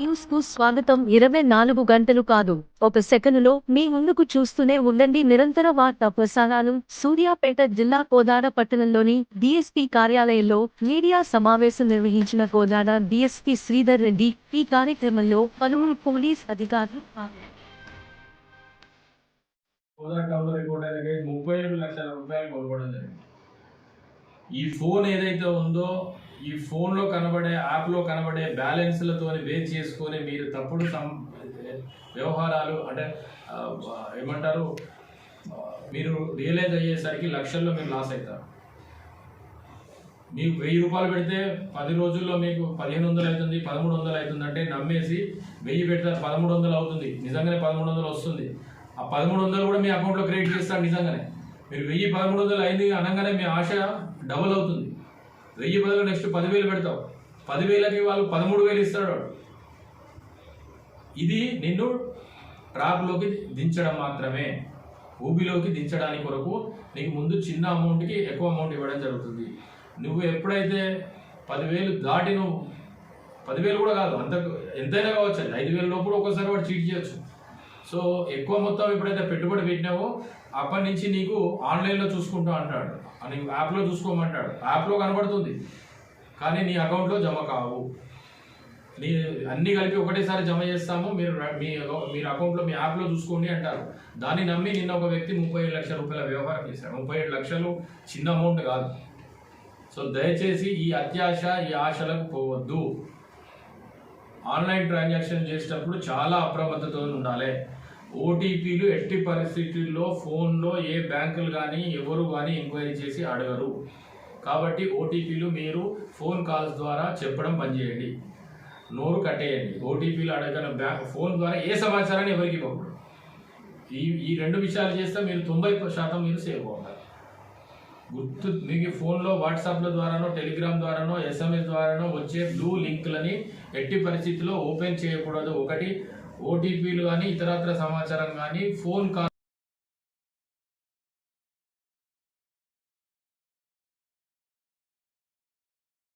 న్యూస్కు స్వాగతం. ఇరవై నాలుగు గంటలు కాదు. ఒక సెకనులో మీ ముందుకు చూస్తూనే ఉండండి. నిరంతర వార్తా ప్రసారాలు. సూర్యాపేట జిల్లా కోదాడ పట్టణంలోని డిఎస్పీ కార్యాలయంలో మీడియా సమావేశం నిర్వహించిన కోదాడ డిఎస్పీ శ్రీధర్ రెడ్డి ఈ కార్యక్రమంలో పలువురు పోలీస్ అధికారులు ముప్పై ఏడు లక్షల రూపాయలు కోల్పోవడం జరిగింది. ఈ ఫోన్ ఏదైతే ఉందో ఈ ఫోన్లో కనబడే యాప్లో కనబడే బ్యాలెన్స్లతో వేచి చేసుకొని మీరు తప్పుడు వ్యవహారాలు అంటే ఏమంటారు మీరు రియలైజ్ అయ్యేసరికి లక్షల్లో మీరు లాస్ అవుతారు మీకు వెయ్యి రూపాయలు పెడితే పది రోజుల్లో మీకు పదిహేను వందలు అవుతుంది పదమూడు వందలు అవుతుంది అంటే నమ్మేసి వెయ్యి పెడితే పదమూడు వందలు అవుతుంది. నిజంగానే పదమూడు వందలు వస్తుంది. ఆ పదమూడు వందలు కూడా మీ అకౌంట్లో క్రియేట్ చేస్తారు నిజంగానే. మీరు వెయ్యి పదమూడు వందలు అయింది అనగానే మీ ఆశ డబుల్ అవుతుంది. వెయ్యి బదులు నెక్స్ట్ పదివేలు పెడతావు. పదివేలకి వాళ్ళు పదమూడు వేలు ఇస్తాడు ఇది నిన్ను ట్రాప్లోకి దించడం మాత్రమే. ఊబిలోకి దించడానికి కొరకు నీకు ముందు చిన్న అమౌంట్కి ఎక్కువ అమౌంట్ ఇవ్వడం జరుగుతుంది. నువ్వు ఎప్పుడైతే పదివేలు దాటి నువ్వు పదివేలు కూడా కాదు అంత ఎంతైనా కావచ్చు అది ఐదు వేల లోపల ఒకసారి వాడు చీట్ చేయొచ్చు. సో ఎక్కువ మొత్తం ఎప్పుడైతే పెట్టుబడి పెట్టినావో అప్పటి నుంచి నీకు ఆన్లైన్లో చూసుకుంటా అంటాడు. అని యాప్లో చూసుకోమంటాడు. యాప్లో కనబడుతుంది. కానీ నీ అకౌంట్లో జమ కావు. నీ అన్ని కలిపి ఒకటేసారి జమ చేస్తాము. మీరు మీ మీరు అకౌంట్లో మీ యాప్లో చూసుకోండి అంటారు. దాన్ని నమ్మి నిన్న ఒక వ్యక్తి ముప్పై ఏడు లక్షల రూపాయల వ్యవహారం చేశాడు. ముప్పై ఏడు లక్షలు చిన్న అమౌంట్ కాదు. సో దయచేసి ఈ అత్యాశ ఈ ఆశలకు పోవద్దు. ఆన్లైన్ ట్రాన్సాక్షన్ చేసేటప్పుడు చాలా అప్రమత్తతో ఉండాలి. ఓటీపీలు ఎట్టి పరిస్థితుల్లో ఫోన్లో ఏ బ్యాంకులు కానీ ఎవరు కానీ ఎంక్వైరీ చేసి అడగరు. కాబట్టి ఓటీపీలు మీరు ఫోన్ కాల్స్ ద్వారా చెప్పడం పనిచేయండి నోరు కట్టేయండి. ఓటీపీలు అడగన. బ్యాంక్ ఫోన్ ద్వారా ఏ సమాచారాన్ని ఎవరికి ఇవ్వకూడదు ఈ ఈ రెండు విషయాలు చేస్తే మీరు తొంభై శాతం మీరు సేవ్ అవుతారు. గుర్తు మీకు ఫోన్లో వాట్సాప్ల ద్వారానో టెలిగ్రామ్ ద్వారానో ఎస్ఎంఎస్ ద్వారానో వచ్చే బ్లూ లింక్లని ఎట్టి పరిస్థితిలో ఓపెన్ చేయకూడదు. ఒకటి ఓటీపీలు కానీ ఇతరత్ర సమాచారం కానీ ఫోన్ కాల్